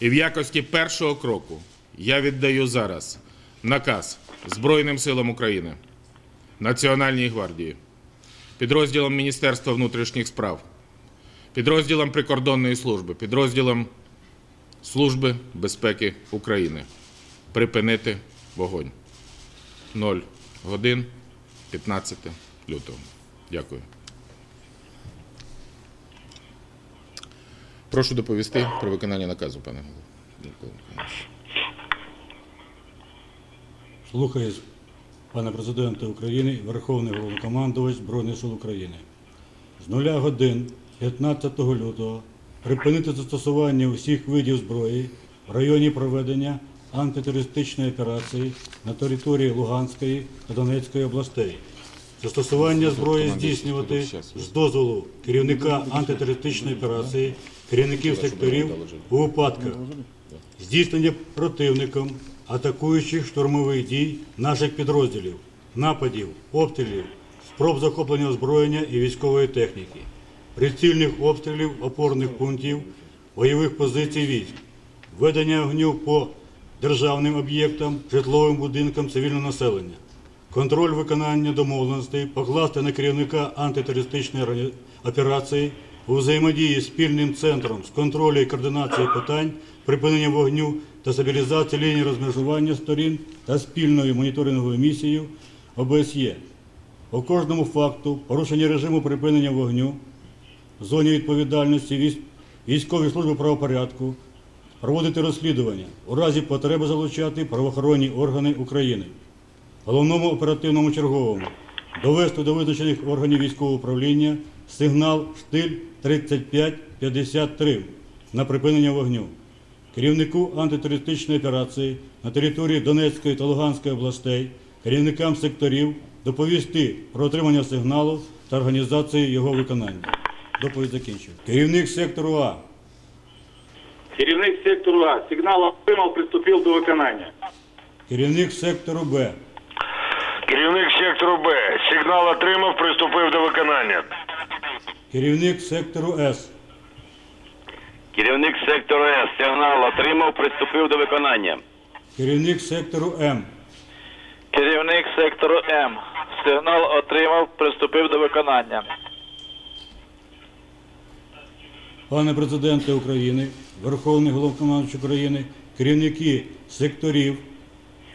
І в якості першого кроку я віддаю зараз наказ Збройним силам України, Національній гвардії, підрозділам Міністерства внутрішніх справ, підрозділам прикордонної служби, підрозділам Служби безпеки України припинити вогонь. 0 годин 15 лютого. Дякую. Прошу доповісти про виконання наказу, пане голово. Слухаюсь, пане президенте України, Верховний Головнокомандувач Збройних сил України. З нуля годин 15 лютого припинити застосування усіх видів зброї в районі проведення антитерористичної операції на території Луганської та Донецької областей. Застосування зброї здійснювати з дозволу керівника антитерористичної операції, керівників секторів у випадках здійснення противником атакуючих штурмових дій наших підрозділів, нападів, обстрілів, спроб захоплення озброєння і військової техніки, прицільних обстрілів опорних пунктів, бойових позицій військ, ведення огню по державним об'єктам, житловим будинкам цивільного населення, контроль виконання домовленостей покласти на керівника антитерористичної операції у взаємодії з спільним центром з контролю і координації питань припинення вогню та стабілізації лінії розмежування сторін та спільною моніторинговою місією ОБСЄ. По кожному факту порушення режиму припинення вогню в зоні відповідальності військової служби правопорядку проводити розслідування у разі потреби залучати правоохоронні органи України головному оперативному черговому довести до визначених органів військового управління сигнал штиль 3553 на припинення вогню. Керівнику антитерористичної операції на території Донецької та Луганської областей, керівникам секторів доповісти про отримання сигналу та організацію його виконання. Доповідь закінчую. Керівник сектору А Керівник сектору А сигнал отримав, приступив до виконання. Керівник сектору Б. Керівник сектору Б. Сигнал отримав, приступив до виконання. Керівник сектору С. Керівник сектору С сигнал отримав, приступив до виконання. Керівник сектору М. Керівник сектору М. Сигнал отримав, приступив до виконання. Пане президенте України, Верховний головнокомандуючий України, керівники секторів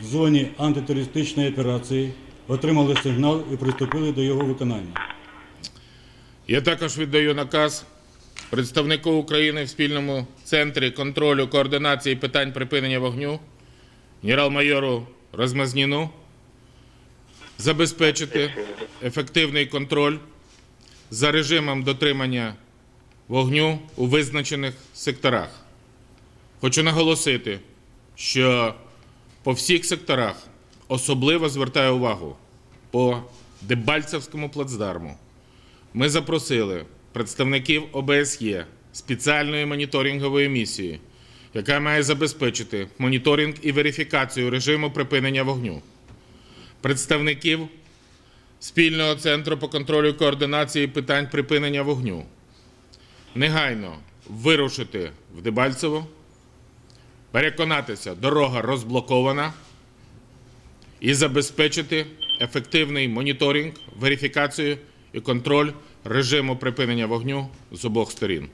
в зоні антитерористичної операції отримали сигнал і приступили до його виконання. Я також віддаю наказ представнику України в спільному центрі контролю координації питань припинення вогню генерал-майору Розмазніну забезпечити ефективний контроль за режимом дотримання вогню у визначених секторах. Хочу наголосити, що по всіх секторах особливо звертаю увагу по Дебальцевському плацдарму. Ми запросили представників ОБСЄ спеціальної моніторингової місії, яка має забезпечити моніторинг і верифікацію режиму припинення вогню, представників спільного центру по контролю координації питань припинення вогню, негайно вирушити в Дебальцево, переконатися, дорога розблокована. І забезпечити ефективний моніторинг, верифікацію і контроль режиму припинення вогню з обох сторін.